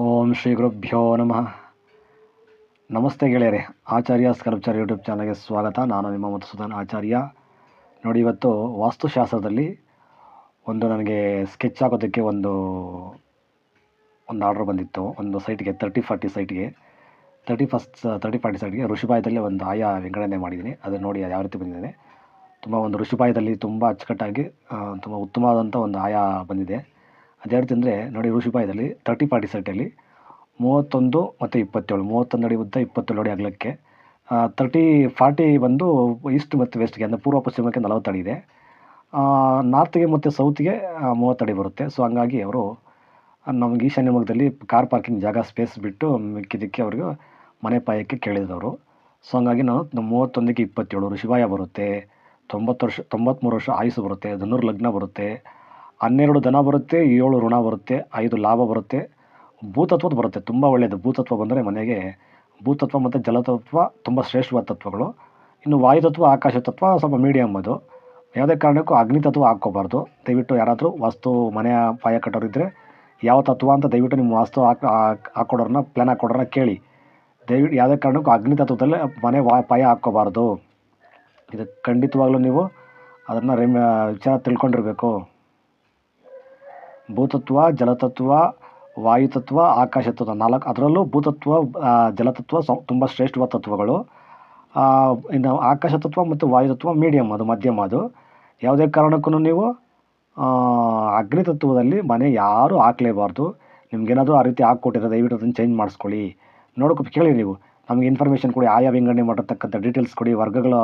ಓಂ ಶ್ರೀ ಗುರುಭ್ಯೋ ನಮಃ. ನಮಸ್ತೆ ಗೆಳೆಯರೆ, ಆಚಾರ್ಯ ಸ್ಕಲ್ಪ್ಚರ್ ಯೂಟ್ಯೂಬ್ ಚಾನಲ್ಗೆ ಸ್ವಾಗತ. ನಾನು ನಿಮ್ಮ ಮಧುಸೂದನ್ ಆಚಾರ್ಯ. ನೋಡಿ, ಇವತ್ತು ವಾಸ್ತುಶಾಸ್ತ್ರದಲ್ಲಿ ಒಂದು ನನಗೆ ಸ್ಕೆಚ್ ಹಾಕೋದಕ್ಕೆ ಒಂದು ಒಂದು ಆರ್ಡ್ರ್ ಬಂದಿತ್ತು. ಒಂದು ಸೈಟ್ಗೆ ತರ್ಟಿ ಫಾರ್ಟಿ ಸೈಟ್ಗೆ ತರ್ಟಿ ಫಸ್ಟ್ ತರ್ಟಿ ಫಾರ್ಟಿ ಸೈಟ್ಗೆ ಋಷಿಪಾಯದಲ್ಲಿ ಒಂದು ಆಯಾ ವಿಂಗಡಣೆ ಮಾಡಿದ್ದೀನಿ. ಅದನ್ನು ನೋಡಿ ಯಾವ ರೀತಿ ಬಂದಿದ್ದೇನೆ ತುಂಬ ಒಂದು ಋಷಿಪಾಯದಲ್ಲಿ ತುಂಬ ಅಚ್ಚುಕಟ್ಟಾಗಿ ತುಂಬ ಉತ್ತಮವಾದಂಥ ಒಂದು ಆಯಾ ಬಂದಿದೆ. ಅದೇ ರೀತಿ ಅಂದರೆ ನೋಡಿ ಋಷಿಪಾಯದಲ್ಲಿ ತರ್ಟಿ ಫಾರ್ಟಿ ಸೆಟ್ಟಲ್ಲಿ ಮೂವತ್ತೊಂದು ಮತ್ತು ಇಪ್ಪತ್ತೇಳು, ಮೂವತ್ತೊಂದು ಅಡಿ ಉದ್ದ ಇಪ್ಪತ್ತೇಳು ಅಡಿ ಅಗಲಕ್ಕೆ ತರ್ಟಿ ಫಾರ್ಟಿ ಬಂದು ಈಸ್ಟ್ ಮತ್ತು ವೆಸ್ಟ್ಗೆ ಅಂದರೆ ಪೂರ್ವ ಪಶ್ಚಿಮಕ್ಕೆ ನಲವತ್ತು ಅಡಿ ಇದೆ. ನಾರ್ತ್ಗೆ ಮತ್ತು ಸೌತ್ಗೆ ಮೂವತ್ತು ಅಡಿ ಬರುತ್ತೆ. ಸೊ ಹಂಗಾಗಿ ಅವರು, ನಮ್ಗೆ ಈಶಾನ್ಯ ಮುಖದಲ್ಲಿ ಕಾರ್ ಪಾರ್ಕಿಂಗ್ ಜಾಗ ಸ್ಪೇಸ್ ಬಿಟ್ಟು ಮಿಕ್ಕಿದ್ದಕ್ಕೆ ಅವ್ರಿಗೆ ಮನೆ ಪಾಯಕ್ಕೆ ಕೇಳಿದವರು. ಸೊ ಹಂಗಾಗಿ ನಾನು ನಮ್ಮ ಮೂವತ್ತೊಂದಕ್ಕೆ ಇಪ್ಪತ್ತೇಳು ಋಷಿವಾಯ ಬರುತ್ತೆ. ತೊಂಬತ್ತು ವರ್ಷ ತೊಂಬತ್ತ್ಮೂರು ವರ್ಷ ಆಯುಸ್ಸು ಬರುತ್ತೆ. ಧನುರ್ ಲಗ್ನ ಬರುತ್ತೆ. ಹನ್ನೆರಡು ದನ ಬರುತ್ತೆ, ಏಳು ಋಣ ಬರುತ್ತೆ, ಐದು ಲಾಭ ಬರುತ್ತೆ. ಭೂತತ್ವದ ಬರುತ್ತೆ, ತುಂಬ ಒಳ್ಳೆಯದು ಭೂತತ್ವ ಬಂದರೆ ಮನೆಗೆ ಭೂತತ್ವ ಮತ್ತು ಜಲತತ್ವ ತುಂಬ ಶ್ರೇಷ್ಠವಾದ ತತ್ವಗಳು. ಇನ್ನು ವಾಯುತತ್ವ ಆಕಾಶ ತತ್ವ ಸ್ವಲ್ಪ ಮೀಡಿಯಮ್ ಅದು. ಯಾವುದೇ ಕಾರಣಕ್ಕೂ ಅಗ್ನಿ ತತ್ವ ಹಾಕ್ಕೋಬಾರ್ದು. ದಯವಿಟ್ಟು ಯಾರಾದರೂ ವಾಸ್ತು ಮನೆಯ ಪಾಯ ಕಟ್ಟೋರಿದ್ದರೆ ಯಾವ ತತ್ವ ಅಂತ ದಯವಿಟ್ಟು ನಿಮ್ಮ ವಾಸ್ತು ಹಾಕ್ ಪ್ಲಾನ್ ಪ್ಲ್ಯಾನ್ ಕೇಳಿ. ದಯವಿಟ್ಟು ಯಾವುದೇ ಕಾರಣಕ್ಕೂ ಅಗ್ನಿ ತತ್ವದಲ್ಲೇ ಮನೆ, ವಾ, ಪಾಯ ಹಾಕ್ಕೋಬಾರ್ದು. ಇದು ಖಂಡಿತವಾಗ್ಲೂ ನೀವು ಅದನ್ನು ರೆಮ್, ವಿಚಾರ ತಿಳ್ಕೊಂಡಿರಬೇಕು. ಭೂತತ್ವ ಜಲತತ್ವ ವಾಯುತತ್ವ ಆಕಾಶತತ್ವ ನಾಲ್ಕು ಅದರಲ್ಲೂ ಭೂತತ್ವ ಜಲತತ್ವ ಸ- ತುಂಬ ಶ್ರೇಷ್ಠವಾದ ತತ್ವಗಳು. ಇನ್ನು ಆಕಾಶತತ್ವ ಮತ್ತು ವಾಯುತತ್ವ ಮೀಡಿಯಮ್ ಅದು ಮಧ್ಯಮ ಅದು. ಯಾವುದೇ ಕಾರಣಕ್ಕೂ ನೀವು ಅಗ್ನಿತತ್ವದಲ್ಲಿ ಅಗ್ನಿ ತತ್ವದಲ್ಲಿ ಮನೆ ಯಾರೂ ಹಾಕ್ಲೇಬಾರ್ದು. ನಿಮಗೇನಾದರೂ ಆ ರೀತಿ ಹಾಕ್ಕೊಟ್ಟಿರೋ ದಯವಿಟ್ಟು ಅದನ್ನು ಚೇಂಜ್ ಮಾಡಿಸ್ಕೊಳ್ಳಿ. ನೋಡ್ಕೊ ಕೇಳಿ ನೀವು. ನಮಗೆ ಇನ್ಫಾರ್ಮೇಷನ್ ಕೊಡಿ ಆಯಾ ವಿಂಗಡಣೆ ಮಾಡಿರ್ತಕ್ಕಂಥ ಡೀಟೇಲ್ಸ್ ಕೊಡಿ ವರ್ಗಗಳ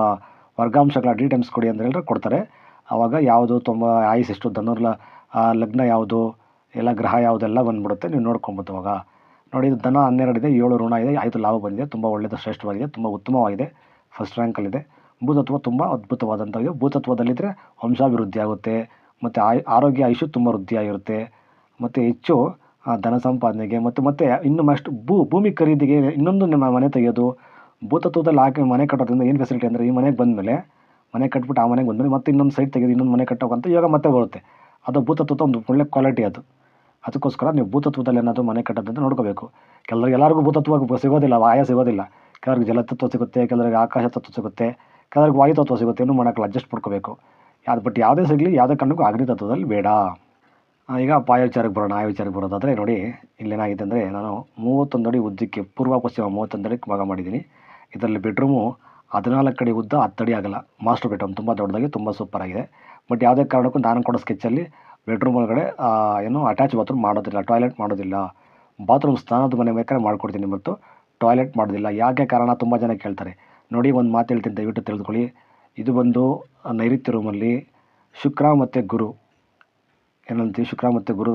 ವರ್ಗಾಂಶಗಳ ಡೀಟೇಲ್ಸ್ ಕೊಡಿ ಅಂತ ಹೇಳಿದ್ರೆ ಕೊಡ್ತಾರೆ. ಆವಾಗ ಯಾವುದು ತುಂಬ ಆಯುಸ್ ಎಷ್ಟು ಧನುರ್ ಲ- ಆ, ಲಗ್ನ ಯಾವುದು ಎಲ್ಲ ಗ್ರಹ ಯಾವುದೆಲ್ಲ ಬಂದ್ಬಿಡುತ್ತೆ ನೀವು ನೋಡ್ಕೊಬೋದು ಅವಾಗ. ನೋಡಿ ಇದು ದನ ಹನ್ನೆರಡಿದೆ ಏಳು ಋಣ ಇದೆ ಐದು ಲಾಭ ಬಂದಿದೆ ತುಂಬ ಒಳ್ಳೆಯದು ಶ್ರೇಷ್ಠವಾಗಿದೆ ತುಂಬ ಉತ್ತಮವಾಗಿದೆ ಫಸ್ಟ್ ರ್ಯಾಂಕಲ್ಲಿದೆ ಭೂತತ್ವ ತುಂಬ ಅದ್ಭುತವಾದಂಥದ್ದು ಭೂತತ್ವದಲ್ಲಿದ್ದರೆ ವಂಶಾಭಿವೃದ್ಧಿ ಆಗುತ್ತೆ ಮತ್ತು ಆಯ್ ಆರೋಗ್ಯ ಆಯುಷು ತುಂಬ ವೃದ್ಧಿಯಾಗಿರುತ್ತೆ ಮತ್ತು ಹೆಚ್ಚು ಆ, ಧನ ಸಂಪಾದನೆಗೆ ಮತ್ತು ಮತ್ತೆ ಇನ್ನು ಮಷ್ಟು ಭೂ ಭೂಮಿ ಖರೀದಿಗೆ ಇನ್ನೊಂದು ನಿಮ್ಮ ಮನೆ ತೆಗೆಯೋದು ಭೂತತ್ವದಲ್ಲಿ ಹಾಕಿ ಮನೆ ಕಟ್ಟೋದ್ರಿಂದ ಏನು ಫೆಸಿಲಿಟಿ ಅಂದರೆ ಈ ಮನೆಗೆ ಬಂದಮೇಲೆ ಮನೆ ಕಟ್ಬಿಟ್ಟು ಆ ಮನೆಗೆ ಬಂದಮೇಲೆ ಮತ್ತೆ ಇನ್ನೊಂದು ಸೈಟ್ ತೆಗೆದು ಇನ್ನೊಂದು ಮನೆ ಕಟ್ಟೋಕಂತ ಇವಾಗ ಮತ್ತೆ ಬರುತ್ತೆ. ಅದು ಭೂತತ್ವದ ಒಂದು ಒಳ್ಳೆ ಕ್ವಾಲಿಟಿ ಅದು. ಅದಕ್ಕೋಸ್ಕರ ನೀವು ಭೂತತ್ವದಲ್ಲಿ ಏನಾದರೂ ಮನೆ ಕಟ್ಟೋದಂತ ನೋಡ್ಕೋಬೇಕು. ಕೆಲವ್ರಿಗೆ ಎಲ್ಲರಿಗೂ ಭೂತತ್ವ ಸಿಗೋದಿಲ್ಲ ಆಯ ಸಿಗೋದಿಲ್ಲ. ಕೆಲವ್ರಿಗೆ ಜಲತತ್ವ ಸಿಗುತ್ತೆ, ಕೆಲವರಿಗೆ ಆಕಾಶ ತತ್ವ ಸಿಗುತ್ತೆ, ಕೆಲವ್ರಿಗೆ ವಾಯು ತತ್ವ ಸಿಗುತ್ತೆ, ಇನ್ನೂ ಮಾಡೋಕ್ಕಲ್ಲ ಅಡ್ಜಸ್ಟ್ ಮಾಡ್ಕೋಬೇಕು. ಯಾವ್ದು ಬಟ್ ಯಾವುದೇ ಸಿಗಲಿ, ಯಾವುದೇ ಕಣ್ಣಿಗೂ ಅಗ್ನಿ ತತ್ವದಲ್ಲಿ ಬೇಡ. ಈಗ ಅಪಾಯ ವಿಚಾರಕ್ಕೆ ಬರೋಣ, ಆಯ ವಿಚಾರಕ್ಕೆ ಬರೋದಾದರೆ ನೋಡಿ, ಇಲ್ಲೇನಾಗಿದೆ ಅಂದರೆ ನಾನು ಮೂವತ್ತೊಂದು ಅಡಿ ಉದ್ದಕ್ಕೆ, ಪೂರ್ವ, ಪಶ್ಚಿಮ ಮೂವತ್ತೊಂದು ಅಡಿಗೆ ಭಾಗ ಮಾಡಿದ್ದೀನಿ. ಇದರಲ್ಲಿ ಬೆಡ್ರೂಮು ಹದಿನಾಲ್ಕು ಅಡಿ ಉದ್ದ ಹತ್ತು ಅಡಿ ಆಗಲ್ಲ. ಮಾಸ್ಟರ್ ಬೆಡ್ರೂಮ್ ತುಂಬ ದೊಡ್ಡದಾಗಿ, ತುಂಬ ಸೂಪರ್ ಆಗಿದೆ. ಬಟ್ ಯಾವುದೇ ಕಾರಣಕ್ಕೂ ನಾನು ಕೊಡೋ ಸ್ಕೆಚ್ಚಲ್ಲಿ ಬೆಡ್ರೂಮ್ ಒಳಗಡೆ ಏನು ಅಟ್ಯಾಚ್ ಬಾತ್ರೂಮ್ ಮಾಡೋದಿಲ್ಲ ಟಾಯ್ಲೆಟ್ ಮಾಡೋದಿಲ್ಲ. ಬಾತ್ರೂಮ್ ಸ್ನಾನದ ಮನೆ ಬೇಕಾದ್ರೆ ಮಾಡ್ಕೊಡ್ತೀನಿ ಮತ್ತು ಟಾಯ್ಲೆಟ್ ಮಾಡೋದಿಲ್ಲ. ಯಾಕೆ ಕಾರಣ? ತುಂಬ ಜನ ಕೇಳ್ತಾರೆ. ನೋಡಿ ಒಂದು ಮಾತು ಹೇಳ್ತೀನಿ ದಯವಿಟ್ಟು ತಿಳಿದುಕೊಳ್ಳಿ. ಇದು ಬಂದು ನೈಋತ್ಯ ರೂಮಲ್ಲಿ ಶುಕ್ರ ಮತ್ತು ಗುರು. ಏನಂತೀವಿ? ಶುಕ್ರ ಮತ್ತು ಗುರು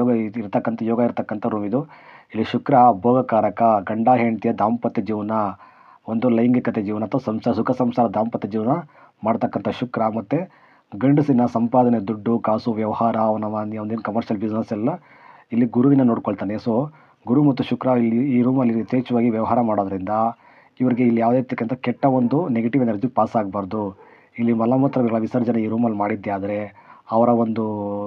ಯೋಗ ಇರ್ತಕ್ಕಂಥ ಯೋಗ ಇರ್ತಕ್ಕಂಥ ರೂಮ್ ಇದು. ಇಲ್ಲಿ ಶುಕ್ರ ಭೋಗಕಾರಕ, ಗಂಡ, ಹೆಂಡತಿಯ ದಾಂಪತ್ಯ ಜೀವನ, ಒಂದು ಲೈಂಗಿಕತೆ ಜೀವನ ಅಥವಾ ಸಂಸಾರ ಸುಖ ಸಂಸಾರ ದಾಂಪತ್ಯ ಜೀವನ ಮಾಡ್ತಕ್ಕಂಥ ಶುಕ್ರ ಮತ್ತು ಗಂಡಸಿನ ಸಂಪಾದನೆ, ದುಡ್ಡು, ಕಾಸು, ವ್ಯವಹಾರ, ಅವನ ಒಂದೇನು ಕಮರ್ಷಿಯಲ್ ಬಿಸ್ನೆಸ್ ಎಲ್ಲ ಇಲ್ಲಿ ಗುರುವಿನ ನೋಡ್ಕೊಳ್ತಾನೆ. ಸೊ ಗುರು ಮತ್ತು ಶುಕ್ರ ಇಲ್ಲಿ ಈ ರೂಮಲ್ಲಿ ಯಥೇಚ್ಛವಾಗಿ ವ್ಯವಹಾರ ಮಾಡೋದ್ರಿಂದ ಇವರಿಗೆ ಇಲ್ಲಿ ಯಾವುದೇ ರೀತಿಯಂಥ ಕೆಟ್ಟ ಒಂದು ನೆಗೆಟಿವ್ ಎನರ್ಜಿ ಪಾಸ್ ಆಗಬಾರ್ದು. ಇಲ್ಲಿ ಮಲಮೂತ್ರಗಳ ವಿಸರ್ಜನೆ ಈ ರೂಮಲ್ಲಿ ಮಾಡಿದ್ದೆ ಆದರೆ ಅವರ ಒಂದು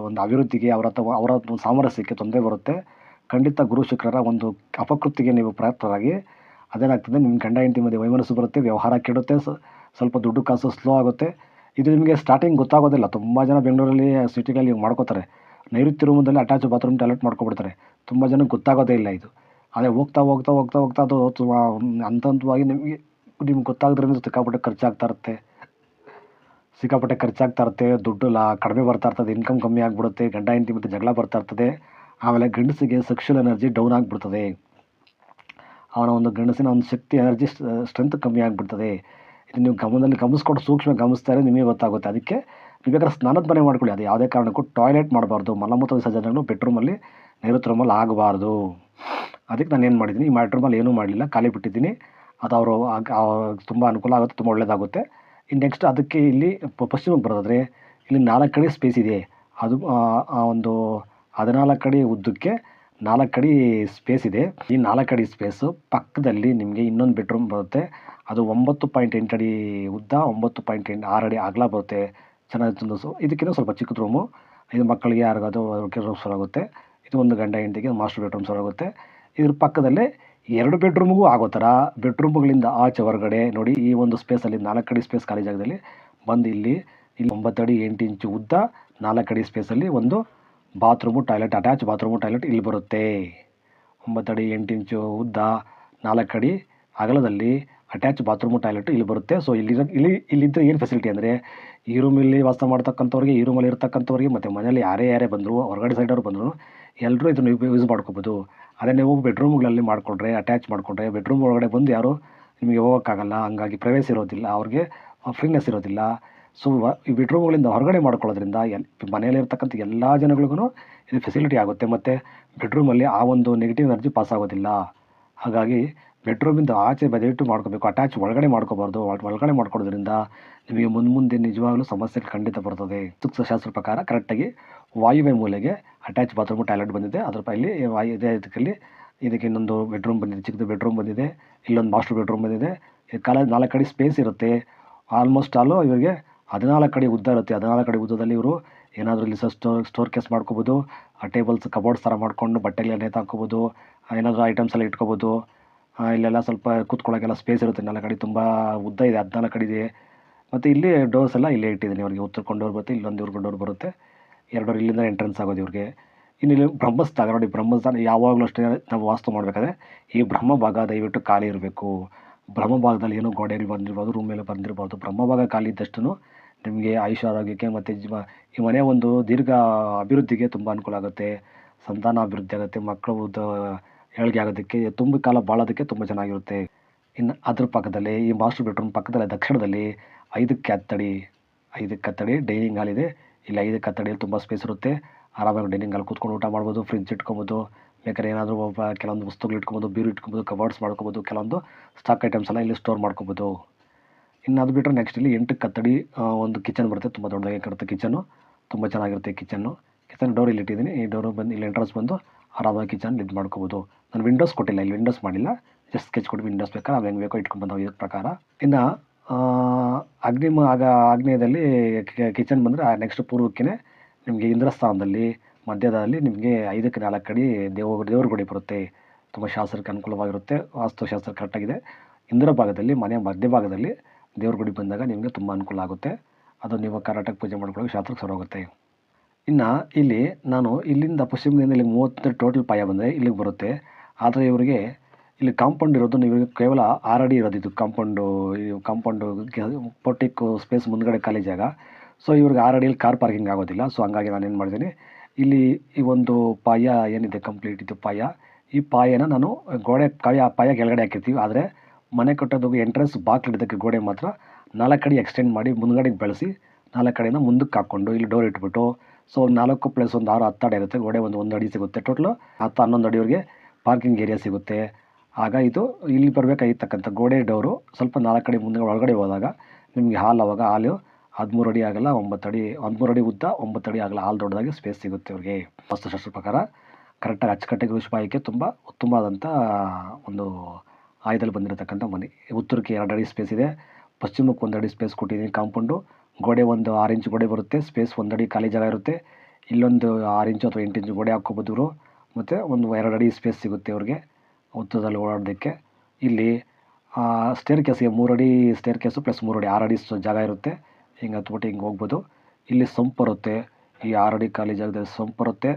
ಒಂದು ಅಭಿವೃದ್ಧಿಗೆ, ಅವರ ಅಥವಾ ಅವರ ಒಂದು ಸಾಮರಸ್ಯಕ್ಕೆ ತೊಂದರೆ ಬರುತ್ತೆ. ಖಂಡಿತ ಗುರು ಶುಕ್ರರ ಒಂದು ಅಪಕೃತಿಗೆ ನೀವು ಪ್ರಯತ್ನರಾಗಿ ಅದೇನಾಗ್ತದೆ ನಿಮ್ಮ ಗಂಡ ಹೆಂಡತಿ ಮಧ್ಯೆ ವೈಮನಸ್ಸು ಬರುತ್ತೆ, ವ್ಯವಹಾರ ಕೆಡುತ್ತೆ ಸ್ವಲ್ಪ ದುಡ್ಡು ಕಾಸು ಸ್ಲೋ ಆಗುತ್ತೆ. ಇದು ನಿಮಗೆ ಸ್ಟಾರ್ಟಿಂಗ್ ಗೊತ್ತಾಗೋದಿಲ್ಲ. ತುಂಬ ಜನ ಬೆಂಗಳೂರಲ್ಲಿ ಸಿಟಿಗಳಲ್ಲಿ ಮಾಡ್ಕೋತಾರೆ. ನೈಋತ್ಯ ರೂಮದಲ್ಲಿ ಅಟ್ಯಾಚ್ ಬಾತ್ರೂಮ್ ಟಾಯ್ಲೆಟ್ ಮಾಡ್ಕೊಬಿಡ್ತಾರೆ. ತುಂಬ ಜನಕ್ಕೆ ಗೊತ್ತಾಗೋದೇ ಇಲ್ಲ ಇದು. ಅದೇ ಹೋಗ್ತಾ ಹೋಗ್ತಾ ಹೋಗ್ತಾ ಹೋಗ್ತಾ ಅದು ಹಂತ ಹಂತವಾಗಿ ನಿಮಗೆ ನಿಮ್ಗೆ ಗೊತ್ತಾಗದ್ರಿಂದ ಸಿಕ್ಕಾಪಟ್ಟೆ ಖರ್ಚಾಗ್ತಾ ಇರುತ್ತೆ. ಸಿಕ್ಕಾಪಟ್ಟೆ ಖರ್ಚಾಗ್ತಾ ಇರುತ್ತೆ. ದುಡ್ಡು ಲಾ ಕಡಿಮೆ ಬರ್ತಾ ಇರ್ತದೆ. ಇನ್ಕಮ್ ಕಮ್ಮಿ ಆಗಿಬಿಡುತ್ತೆ. ಗಂಡ ಹೆಂಡತಿ ಮತ್ತು ಜಗಳ ಬರ್ತಾ ಇರ್ತದೆ. ಆಮೇಲೆ ಗಂಡಸಿಗೆ ಸೆಕ್ಷುವಲ್ ಎನರ್ಜಿ ಡೌನ್ ಆಗಿಬಿಡ್ತದೆ. ಅವನ ಒಂದು ಗಂಡಸಿನ ಒಂದು ಶಕ್ತಿ ಎನರ್ಜಿ ಸ್ಟ್ರೆಂತ್ ಕಮ್ಮಿ ಆಗಿಬಿಡ್ತದೆ. ನೀವು ಗಮನದಲ್ಲಿ ಗಮನಿಸ್ಕೊಂಡು ಸೂಕ್ಷ್ಮ ಗಮನಿಸ್ತಾರೆ ನಿಮಗೆ ಗೊತ್ತಾಗುತ್ತೆ. ಅದಕ್ಕೆ ನೀವು ಬೇಕಾದ್ರೆ ಸ್ನಾನದ ಮನೆ ಮಾಡ್ಕೊಳ್ಳಿ. ಅದು ಯಾವುದೇ ಕಾರಣಕ್ಕೂ ಟಾಯ್ಲೆಟ್ ಮಾಡಬಾರ್ದು. ಮಲಮೂತ್ರ ವಿಸರ್ಜನೆಗಳು ಬೆಡ್ರೂಮಲ್ಲಿ ನೈಋತ್ಯ ರೂಮಲ್ಲಿ ಆಗಬಾರ್ದು. ಅದಕ್ಕೆ ನಾನು ಏನು ಮಾಡಿದ್ದೀನಿ ಈ ಮ್ಯಾಟ್ರೂಮಲ್ಲಿ ಏನೂ ಮಾಡಲಿಲ್ಲ. ಖಾಲಿ ಬಿಟ್ಟಿದ್ದೀನಿ. ಅದು ಅವರು ತುಂಬ ಅನುಕೂಲ ಆಗುತ್ತೆ ತುಂಬ ಒಳ್ಳೆಯದಾಗುತ್ತೆ ಇನ್ನು ನೆಕ್ಸ್ಟ್ ಅದಕ್ಕೆ ಇಲ್ಲಿ ಪಶ್ಚಿಮಕ್ಕೆ ಬರೋದಾದರೆ ಇಲ್ಲಿ ನಾಲ್ಕು ಅಡಿ ಸ್ಪೇಸ್ ಇದೆ. ಅದು ಆ, ಆ ಒಂದು ಹದಿನಾಲ್ಕು ಅಡಿ ಉದ್ದಕ್ಕೆ ನಾಲ್ಕು ಅಡಿ ಸ್ಪೇಸ್ ಇದೆ. ಈ ನಾಲ್ಕು ಅಡಿ ಸ್ಪೇಸು ಪಕ್ಕದಲ್ಲಿ ನಿಮಗೆ ಇನ್ನೊಂದು ಬೆಡ್ರೂಮ್ ಬರುತ್ತೆ. ಅದು ಒಂಬತ್ತು ಪಾಯಿಂಟ್ ಎಂಟು ಅಡಿ ಉದ್ದ, ಒಂಬತ್ತು ಪಾಯಿಂಟ್ ಎಂಟು ಆರು ಅಡಿ ಅಗಲ ಬರುತ್ತೆ. ಚೆನ್ನಾಗಿ ಇದಕ್ಕಿಂತ ಸ್ವಲ್ಪ ಚಿಕ್ಕದ ರೂಮು ಇದು ಮಕ್ಕಳಿಗೆ ಯಾರಿಗಾದರೂ ಕೆಲಸ ಆಗುತ್ತೆ. ಇದು ಒಂದು ಗಂಡ ಹೆಂಡತಿಗೆ ಮಾಸ್ಟರ್ ಬೆಡ್ರೂಮ್ ಸರಾಗುತ್ತೆ ಇದ್ರ ಪಕ್ಕದಲ್ಲೇ ಎರಡು ಬೆಡ್ರೂಮ್ಗೂ ಆಗೋ ಥರ ಬೆಡ್ರೂಮ್ಗಳಿಂದ ಆಚೆ ಹೊರಗಡೆ ನೋಡಿ, ಈ ಒಂದು ಸ್ಪೇಸಲ್ಲಿ ನಾಲ್ಕು ಅಡಿ ಸ್ಪೇಸ್ ಖಾಲಿ ಜಾಗದಲ್ಲಿ ಬಂದು ಇಲ್ಲಿ ಇಲ್ಲಿ ಒಂಬತ್ತು ಅಡಿ ಎಂಟು ಇಂಚು ಉದ್ದ, ನಾಲ್ಕು ಅಡಿ ಸ್ಪೇಸಲ್ಲಿ ಒಂದು bathroom toilet attach bathroom toilet ಇಲ್ಲಿ ಬರುತ್ತೆ. ಒಂಬತ್ತು ಅಡಿ ಎಂಟು ಇಂಚು ಉದ್ದ, ನಾಲ್ಕು ಅಡಿ ಅಗಲದಲ್ಲಿ ಅಟ್ಯಾಚ್ ಬಾತ್ರೂಮು ಟಾಯ್ಲೆಟ್ ಇಲ್ಲಿ ಬರುತ್ತೆ. ಸೊ ಇಲ್ಲಿ ಇಲ್ಲಿ ಇಲ್ಲಿದ್ದರೆ ಏನು ಫೆಸಿಲಿಟಿ ಅಂದರೆ, ಈ ರೂಮಲ್ಲಿ ವಾಸ ಮಾಡ್ತಕ್ಕಂಥವ್ರಿಗೆ, ಈ ರೂಮಲ್ಲಿ ಇರ್ತಕ್ಕಂಥವ್ರಿಗೆ, ಮತ್ತು ಮನೆಯಲ್ಲಿ ಯಾರೇ ಯಾರೇ ಬಂದರು, ಹೊರಗಡೆ ಸೈಡವ್ರು ಬಂದರು ಎಲ್ಲರೂ ಇದನ್ನು ಯೂಸ್ ಮಾಡ್ಕೋಬೋದು. ಅದೇ ನೀವು ಬೆಡ್ರೂಮ್ಗಳಲ್ಲಿ ಮಾಡಿಕೊಂಡ್ರೆ ಅಟ್ಯಾಚ್ ಮಾಡಿಕೊಂಡ್ರೆ ಬೆಡ್ರೂಮ್ ಒಳಗಡೆ ಬಂದು ಯಾರು ನಿಮಗೆ ಹೋಗೋಕ್ಕಾಗಲ್ಲ. ಹಂಗಾಗಿ ಪ್ರವೇಶ ಇರೋದಿಲ್ಲ. ಅವ್ರಿಗೆ ಫ್ರೀನೆಸ್ ಇರೋದಿಲ್ಲ. ಸೊ ಈ ಬೆಡ್ರೂಮ್ಗಳಿಂದ ಹೊರಗಡೆ ಮಾಡ್ಕೊಳ್ಳೋದ್ರಿಂದ ಎಲ್ ಮನೆಯಲ್ಲಿರ್ತಕ್ಕಂಥ ಎಲ್ಲ ಜನಗಳಿಗೂ ಇದು ಫೆಸಿಲಿಟಿ ಆಗುತ್ತೆ. ಮತ್ತು ಬೆಡ್ರೂಮಲ್ಲಿ ಆ ಒಂದು ನೆಗೆಟಿವ್ ಎನರ್ಜಿ ಪಾಸ್ ಆಗೋದಿಲ್ಲ. ಹಾಗಾಗಿ ಬೆಡ್ರೂಮಿಂದ ಆಚೆ ದಯವಿಟ್ಟು ಮಾಡ್ಕೋಬೇಕು ಅಟ್ಯಾಚ್ ಒಳಗಡೆ ಮಾಡ್ಕೋಬಾರ್ದು, ಒಳ- ಒಳಗಡೆ ಮಾಡ್ಕೊಡೋದ್ರಿಂದ ನಿಮಗೆ ಮುಂದೆ ನಿಜವಾಗ್ಲೂ ಸಮಸ್ಯೆ ಖಂಡಿತ ಬರ್ತದೆ. ಶಾಸ್ತ್ರ ಪ್ರಕಾರ ಕರೆಕ್ಟಾಗಿ ವಾಯುವ್ಯ ಮೂಲೆಗೆ ಅಟ್ಯಾಚ್ ಬಾತ್ರೂಮ್ ಟಾಯ್ಲೆಟ್ ಬಂದಿದೆ. ಅದ್ರ ಪೈಲಿ ವಾಯು, ಇದೇ ಇದಕ್ಕಲ್ಲಿ ಇದಕ್ಕೆ ಇನ್ನೊಂದು ಬೆಡ್ರೂಮ್ ಬಂದಿದೆ, ಚಿಕ್ಕದು ಬೆಡ್ರೂಮ್ ಬಂದಿದೆ, ಇಲ್ಲೊಂದು ಮಾಸ್ಟರ್ ಬೆಡ್ರೂಮ್ ಬಂದಿದೆ. ಕಾಲೇಜ್ ಕಾಲ ನಾಲ್ಕು ಕಡೆ ಸ್ಪೇಸ್ ಇರುತ್ತೆ. ಆಲ್ಮೋಸ್ಟ್ ಆಲು ಇವರಿಗೆ ಹದಿನಾಲ್ಕು ಕಡೆ ಉದ್ದ ಇರುತ್ತೆ. ಹದಿನಾಲ್ಕು ಕಡೆ ಉದ್ದದಲ್ಲಿ ಇವರು ಏನಾದರೂ ಇಲ್ಲಿ ಸ್ಟೋರ್ ಸ್ಟೋರ್ ಕೇಸ್ ಮಾಡ್ಕೋಬೋದು, ಆ ಟೇಬಲ್ಸ್ ಕಬೋರ್ಡ್ಸ್ ಥರ ಮಾಡ್ಕೊಂಡು ಬಟ್ಟೆಗಳನ್ನ ನೇತು ಹಾಕ್ಕೋಬೋದು ಏನಾದರೂ ಐಟಮ್ಸ್ ಎಲ್ಲ ಇಟ್ಕೋಬೋದು. ಇಲ್ಲೆಲ್ಲ ಸ್ವಲ್ಪ ಕೂತ್ಕೊಳ್ಳೋಕ್ಕೆಲ್ಲ ಸ್ಪೇಸ್ ಇರುತ್ತೆ. ನಾಲ್ಕು ಅಡಿ ತುಂಬ ಉದ್ದ ಇದೆ ಹದಿನಾಲ್ಕು ಅಡಿ ಇದೆ. ಮತ್ತು ಇಲ್ಲಿ ಡೋರ್ಸ್ ಎಲ್ಲ ಇಲ್ಲೇ ಇಟ್ಟಿದ್ದೀನಿ ಅವ್ರಿಗೆ ಉತ್ತರ ಕೊಂಡೋರು ಬರುತ್ತೆ, ಇಲ್ಲೊಂದು ಇವ್ರಿಗೆ ಡೋರ್ ಬರುತ್ತೆ. ಎರಡು ಇಲ್ಲಿಂದ ಎಂಟ್ರೆನ್ಸ್ ಆಗೋದು ಇವ್ರಿಗೆ. ಇನ್ನು ಇಲ್ಲಿ ಬ್ರಹ್ಮಸ್ಥಾನ ನೋಡಿ ಬ್ರಹ್ಮಸ್ಥಾನ ಯಾವಾಗಲೂ ಅಷ್ಟೇ ನಾವು ವಾಸ್ತು ಮಾಡಬೇಕಾದ್ರೆ ಈ ಬ್ರಹ್ಮ ಭಾಗ ದಯವಿಟ್ಟು ಖಾಲಿ ಇರಬೇಕು. ಬ್ರಹ್ಮ ಭಾಗದಲ್ಲಿ ಏನೋ ಗೋಡೆಯಲ್ಲಿ ಬಂದಿರ್ಬೋದು ರೂಮ್ ಮೇಲೆ ಬಂದಿರ್ಬೋದು. ಬ್ರಹ್ಮ ಭಾಗ ಖಾಲಿ ಇದ್ದಷ್ಟು ನಿಮಗೆ ಆಯುಷ್ಯ, ಆರೋಗ್ಯಕ್ಕೆ ಮತ್ತು ಜೀವ, ಈ ಮನೆ ಒಂದು ದೀರ್ಘ ಅಭಿವೃದ್ಧಿಗೆ ತುಂಬ ಅನುಕೂಲ ಆಗುತ್ತೆ. ಸಂತಾನ ಅಭಿವೃದ್ಧಿ ಆಗುತ್ತೆ. ಮಕ್ಕಳು ಏಳಿಗೆ ಆಗೋದಕ್ಕೆ, ತುಂಬ ಕಾಲ ಬಾಳೋದಕ್ಕೆ ತುಂಬ ಚೆನ್ನಾಗಿರುತ್ತೆ. ಇನ್ನು ಅದ್ರ ಪಕ್ಕದಲ್ಲಿ, ಈ ಮಾಸ್ಟರ್ ಬೆಡ್ರೂಮ್ ಪಕ್ಕದಲ್ಲಿ, ದಕ್ಷಿಣದಲ್ಲಿ ಐದಕ್ಕೆ ಹತ್ತಡಿ ಐದಕ್ಕೆ ಹತ್ತಡಿ ಡೈನಿಂಗ್ ಹಾಲ್ ಇದೆ. ಇಲ್ಲಿ ಐದಕ್ಕೆ ಹತ್ತಡಿಯಲ್ಲಿ ತುಂಬ ಸ್ಪೇಸ್ ಇರುತ್ತೆ. ಆರಾಮಾಗಿ ಡೈನಿಂಗ್ ಹಾಲ್ ಕೂತ್ಕೊಂಡು ಊಟ ಮಾಡ್ಬೋದು ಫ್ರಿಜ್ ಇಟ್ಕೊಬೋದು ಬೇಕಾದ್ರೆ ಏನಾದರೂ ಒಬ್ಬ ಕೆಲವೊಂದು ವಸ್ತುಗಳು ಇಟ್ಕೊಬೋದು, ಬೀರು ಇಟ್ಕೊಬೋದು ಕವರ್ಡ್ಸ್ ಮಾಡ್ಕೊಬೋದು, ಕೆಲವೊಂದು ಸ್ಟಾಕ್ ಐಟಮ್ಸ್ ಎಲ್ಲ ಇಲ್ಲಿ ಸ್ಟೋರ್ ಮಾಡ್ಕೊಬೋದು. ಇನ್ನು ಅದು ಬಿಟ್ಟರೆ ನೆಕ್ಸ್ಟ್ ಇಲ್ಲಿ ಎಂಟು ಕತ್ತಡಿ ಒಂದು ಕಿಚನ್ ಬರುತ್ತೆ. ತುಂಬ ದೊಡ್ಡದಾಗಿ ಕಾಣುತ್ತೆ ಕಿಚನ್ನು ತುಂಬ ಚೆನ್ನಾಗಿರುತ್ತೆ ಕಿಚನ್ನು ಕಿಚನ್ ಡೋರ್ ಇಲ್ಲಿ ಇಟ್ಟಿದ್ದೀನಿ. ಈ ಡೋರು ಬಂದು, ಇಲ್ಲಿ ಎಂಟ್ರೆನ್ಸ್ ಬಂದು ಆರಾಮಾಗಿ ಕಿಚನ್ ಇದು ಮಾಡ್ಕೋಬೋದು. ನಾನು ವಿಂಡೋಸ್ ಕೊಟ್ಟಿಲ್ಲ, ಇಲ್ಲಿ ವಿಂಡೋಸ್ ಮಾಡಿಲ್ಲ. ಜಸ್ಟ್ ಸ್ಕೆಚ್ ಕೊಟ್ಟು ವಿಂಡೋಸ್ ಬೇಕಾದ್ರೆ ನಾವು ಹೆಂಗೆ ಬೇಕೋ ಇಟ್ಕೊಂಡು ಇದ್ರ ಪ್ರಕಾರ. ಇನ್ನು ಅಗ್ನಿಮ ಆಗ ಆಗ್ನೇಯದಲ್ಲಿ ಕಿಚನ್ ಬಂದರೆ ನೆಕ್ಸ್ಟ್ ಪೂರ್ವಕ್ಕೆ ನಿಮಗೆ ಇಂದ್ರಸ್ಥಾನದಲ್ಲಿ, ಮಧ್ಯದಲ್ಲಿ ನಿಮಗೆ ಐದಕ್ಕೆ ನಾಲ್ಕು ಅಡಿ ದೇವ, ದೇವ್ರ ಗುಡಿ ಬರುತ್ತೆ. ತುಂಬ ಶಾಸ್ತ್ರಕ್ಕೆ ಅನುಕೂಲವಾಗಿರುತ್ತೆ. ವಾಸ್ತುಶಾಸ್ತ್ರ ಕರೆಕ್ಟಾಗಿದೆ ಇಂದ್ರ ಭಾಗದಲ್ಲಿ ಮನೆಯ ಮಧ್ಯಭಾಗದಲ್ಲಿ ದೇವ್ರ ಗುಡಿ ಬಂದಾಗ ನಿಮಗೆ ತುಂಬ ಅನುಕೂಲ ಆಗುತ್ತೆ. ಅದು ನೀವು ಕರ್ನಾಟಕ ಪೂಜೆ ಮಾಡ್ಕೊಳ್ಳೋಕೆ ಶಾಸ್ತ್ರಕ್ಕೆ ಸರೋಗುತ್ತೆ ಇನ್ನು ಇಲ್ಲಿ ನಾನು ಇಲ್ಲಿಂದ ಪಶ್ಚಿಮದಿಂದ ಇಲ್ಲಿಗೆ ಮೂವತ್ತು ಟೋಟಲ್ ಪಾಯ ಬಂದರೆ ಇಲ್ಲಿಗೆ ಬರುತ್ತೆ. ಆದರೆ ಇವರಿಗೆ ಇಲ್ಲಿ ಕಾಂಪೌಂಡ್ ಇರೋದು ನೀವು ಕೇವಲ ಆರ್ ಅಡಿ ಇರೋದು ಇದು ಕಾಂಪೌಂಡು ಕಾಂಪೌಂಡು ಪೊಟಿಕ್ ಸ್ಪೇಸ್ ಮುಂದುಗಡೆ ಖಾಲಿ ಜಾಗ. ಸೊ ಇವ್ರಿಗೆ ಆರು ಅಡಿಯಲ್ಲಿ ಕಾರ್ ಪಾರ್ಕಿಂಗ್ ಆಗೋದಿಲ್ಲ. ಸೊ ಹಂಗಾಗಿ ನಾನು ಏನು ಮಾಡಿದ್ದೀನಿ ಇಲ್ಲಿ ಈ ಒಂದು ಪಾಯ ಏನಿದೆ ಕಂಪ್ಲೀಟ್ ಇದು ಪಾಯ. ಈ ಪಾಯನ ನಾನು ಗೋಡೆ ಕಾಯ ಪಾಯ ಕೆಳಗಡೆ ಹಾಕಿರ್ತೀವಿ. ಆದರೆ ಮನೆ ಕಟ್ಟೋದಕ್ಕೆ ಎಂಟ್ರೆನ್ಸ್ ಬಾಗಿಲಿಡೋದಕ್ಕೆ ಗೋಡೆ ಮಾತ್ರ ನಾಲ್ಕು ಅಡಿ ಎಕ್ಸ್ಟೆಂಡ್ ಮಾಡಿ ಮುಂದ್ಗಡೆಗೆ ಬೆಳೆಸಿ ನಾಲ್ಕು ಕಡೆಯಿಂದ ಮುಂದಕ್ಕೆ ಹಾಕ್ಕೊಂಡು ಇಲ್ಲಿ ಡೋರ್ ಇಟ್ಬಿಟ್ಟು ಸೊ ಒಂದು ನಾಲ್ಕು ಪ್ಲಸ್ ಒಂದು ಆರು ಹತ್ತು ಅಡಿ ಇರುತ್ತೆ. ಗೋಡೆ ಒಂದು ಒಂದು ಅಡಿ ಸಿಗುತ್ತೆ ಟೋಟಲು. ಹತ್ತು ಹನ್ನೊಂದು ಅಡಿವರೆಗೆ ಪಾರ್ಕಿಂಗ್ ಏರಿಯಾ ಸಿಗುತ್ತೆ. ಆಗ ಇದು ಇಲ್ಲಿ ಬರಬೇಕಾಗಿರ್ತಕ್ಕಂಥ ಗೋಡೆ ಡೋರು. ಸ್ವಲ್ಪ ನಾಲ್ಕು ಅಡಿ ಮುಂದೆ ಒಳಗಡೆ ಹೋದಾಗ ನಿಮಗೆ ಹಾಲ್ ಅವಾಗ ಹಾಲು ಹದಿಮೂರು ಅಡಿ ಆಗಲ್ಲ, ಒಂಬತ್ತು ಅಡಿ, ಹದಿಮೂರು ಅಡಿ ಉದ್ದ, ಒಂಬತ್ತು ಅಡಿ ಆಗಲ್ಲ, ಹಾಲು ದೊಡ್ಡದಾಗಿ ಸ್ಪೇಸ್ ಸಿಗುತ್ತೆ ಅವ್ರಿಗೆ. ವಾಸ್ತುಶಾಸ್ತ್ರ ಪ್ರಕಾರ ಕರೆಕ್ಟಾಗಿ ಅಚ್ಚುಕಟ್ಟಾಗಿ ಉಷ್ಪಾಯಕ್ಕೆ ತುಂಬ ಉತ್ತಮವಾದಂಥ ಒಂದು ಆಯದಲ್ಲಿ ಬಂದಿರತಕ್ಕಂಥ ಮನೆ. ಉತ್ತರಕ್ಕೆ ಎರಡು ಅಡಿ ಸ್ಪೇಸ್ ಇದೆ. ಪಶ್ಚಿಮಕ್ಕೆ ಒಂದು ಅಡಿ ಸ್ಪೇಸ್ ಕೊಟ್ಟಿದ್ದೀನಿ ಕಾಂಪೌಂಡು. ಗೋಡೆ ಒಂದು ಆರು ಇಂಚು ಗೋಡೆ ಬರುತ್ತೆ ಸ್ಪೇಸ್ ಒಂದು ಅಡಿ ಖಾಲಿ ಜಾಗ ಇರುತ್ತೆ. ಇಲ್ಲೊಂದು ಆರು ಇಂಚು ಅಥವಾ ಎಂಟು ಇಂಚು ಗೋಡೆ ಹಾಕ್ಕೋಬೋದು ಇವರು. ಮತ್ತು ಒಂದು ಎರಡು ಅಡಿ ಸ್ಪೇಸ್ ಸಿಗುತ್ತೆ ಅವ್ರಿಗೆ ಉತ್ತರದಲ್ಲಿ ಓಡಾಡೋದಕ್ಕೆ. ಇಲ್ಲಿ ಸ್ಟೇರ್ ಕೇಸಿಗೆ ಮೂರು ಅಡಿ ಸ್ಟೇರ್ ಕೇಸು ಪ್ಲಸ್ ಮೂರು ಅಡಿ ಆರು ಅಡಿ ಜಾಗ ಇರುತ್ತೆ. ಹಿಂಗೆ ಹತ್ಬಿಟ್ಟು ಹಿಂಗೆ ಹೋಗ್ಬೋದು. ಇಲ್ಲಿ ಸಂಪ್ ಬರುತ್ತೆ. ಈ ಆರು ಅಡಿ ಖಾಲಿ ಜಾಗದಲ್ಲಿ ಸಂಪ್ ಬರುತ್ತೆ.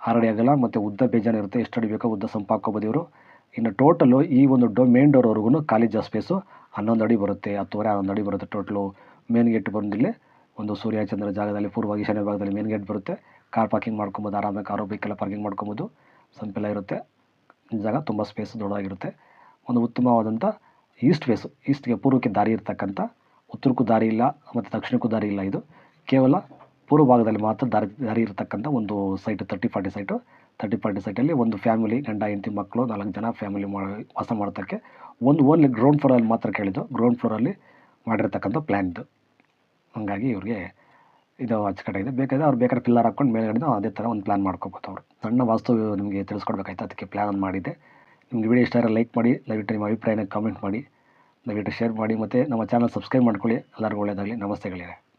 ಆರು ಅಡಿ ಆಗಲ್ಲ, ಮತ್ತು ಉದ್ದ ಬೇಜಾನು ಇರುತ್ತೆ. ಎಷ್ಟು ಅಡಿ ಬೇಕೋ ಉದ್ದ ಸಂಪ್ ಹಾಕ್ಕೋಬೋದು ಇವರು. ಇನ್ನು ಟೋಟಲು ಈ ಒಂದು ಡೋ ಮೇನ್ ಡೋರ್ವರೆಗೂ ಖಾಲಿ ಜಾಗ ಸ್ಪೇಸು ಹನ್ನೊಂದು ಅಡಿ ಬರುತ್ತೆ. ಹತ್ತುವರೆ ಹನ್ನೊಂದು ಅಡಿ ಬರುತ್ತೆ ಟೋಟಲು ಮೇನ್ ಗೇಟ್ ಇಲ್ಲಿ ಒಂದು ಸೂರ್ಯ ಚಂದ್ರ ಜಾಗದಲ್ಲಿ ಪೂರ್ವ ಈಶಾನ್ಯ ಭಾಗದಲ್ಲಿ ಮೇನ್ ಗೇಟ್ ಬರುತ್ತೆ. ಕಾರ್ ಪಾರ್ಕಿಂಗ್ ಮಾಡ್ಕೊಬೋದು, ಆರಾಮಾಗಿ ಕಾರು ಬೈಕೆಲ್ಲ ಪಾರ್ಕಿಂಗ್ ಮಾಡ್ಕೊಬೋದು. ಸಂಪೆಲ್ಲ ಇರುತ್ತೆ. ಜಾಗ ತುಂಬ ಸ್ಪೇಸ್ ದೊಡ್ಡದಾಗಿರುತ್ತೆ. ಒಂದು ಉತ್ತಮವಾದಂಥ ಈಸ್ಟ್ ಫೇಸು, ಈಸ್ಟ್ಗೆ ಪೂರ್ವಕ್ಕೆ ದಾರಿ ಇರ್ತಕ್ಕಂಥ, ಉತ್ತರಕ್ಕೂ ದಾರಿ ಇಲ್ಲ, ಮತ್ತು ದಕ್ಷಿಣಕ್ಕೂ ದಾರಿ ಇಲ್ಲ ಇದು. ಕೇವಲ ಪೂರ್ವ ಭಾಗದಲ್ಲಿ ಮಾತ್ರ ದಾರಿ ದಾರಿ ಇರತಕ್ಕಂಥ ಒಂದು site thirty forty site. Thirty forty ಸೈಟಲ್ಲಿ ಒಂದು ಫ್ಯಾಮಿಲಿ, ಗಂಡ, ಹೆಂಡತಿ, ಮಕ್ಕಳು, ನಾಲ್ಕು ಜನ ಫ್ಯಾಮಿಲಿ ಮಾಡಿ ವಾಸ ಮಾಡೋದಕ್ಕೆ ಒಂದು ಓನ್ಲಿ ಗ್ರೌಂಡ್ ಫ್ಲೋರಲ್ಲಿ ಮಾತ್ರ ಕೇಳಿದ್ದು. ಗ್ರೌಂಡ್ ಫ್ಲೋರಲ್ಲಿ ಮಾಡಿರ್ತಕ್ಕಂಥ ಪ್ಲ್ಯಾನ್ ಇದು. ಹಂಗಾಗಿ ಇವ್ರಿಗೆ ಇದು ಅಚ್ಚುಕಟ್ಟಾಗಿದೆ. ಬೇಕಾದ್ರೆ ಅವ್ರು ಬೇಕಾದ್ರೆ ಪಿಲ್ಲರ್ ಹಾಕ್ಕೊಂಡು ಮೇಲ್ಗಡೆ ಅದೇ ಥರ ಒಂದು ಪ್ಲ್ಯಾನ್ ಮಾಡ್ಕೋಬೋದು ಅವರು ಸಣ್ಣ ವಾಸ್ತು ನಿಮಗೆ ತಿಳಿಸ್ಕೊಡ್ಬೇಕಾಯ್ತು. ಅದಕ್ಕೆ ಪ್ಲ್ಯಾನ್ ಮಾಡಿದ್ದೆ. ನಿಮ್ಗೆ ವಿಡಿಯೋ ಇಷ್ಟ ಆದರೆ ಲೈಕ್ ಮಾಡಿ, ದಯವಿಟ್ಟು ನಿಮ್ಮ ಅಭಿಪ್ರಾಯನ ಕಾಮೆಂಟ್ ಮಾಡಿ. ದಯವಿಟ್ಟು ಶೇರ್ ಮಾಡಿ ಮತ್ತು ನಮ್ಮ ಚಾನಲ್ ಸಬ್ಸ್ಕ್ರೈಬ್ ಮಾಡ್ಕೊಳ್ಳಿ. ಎಲ್ಲರಿಗೂ ಒಳ್ಳೆಯದಾಗಲಿ ನಮಸ್ತೆಗಳಿವೆ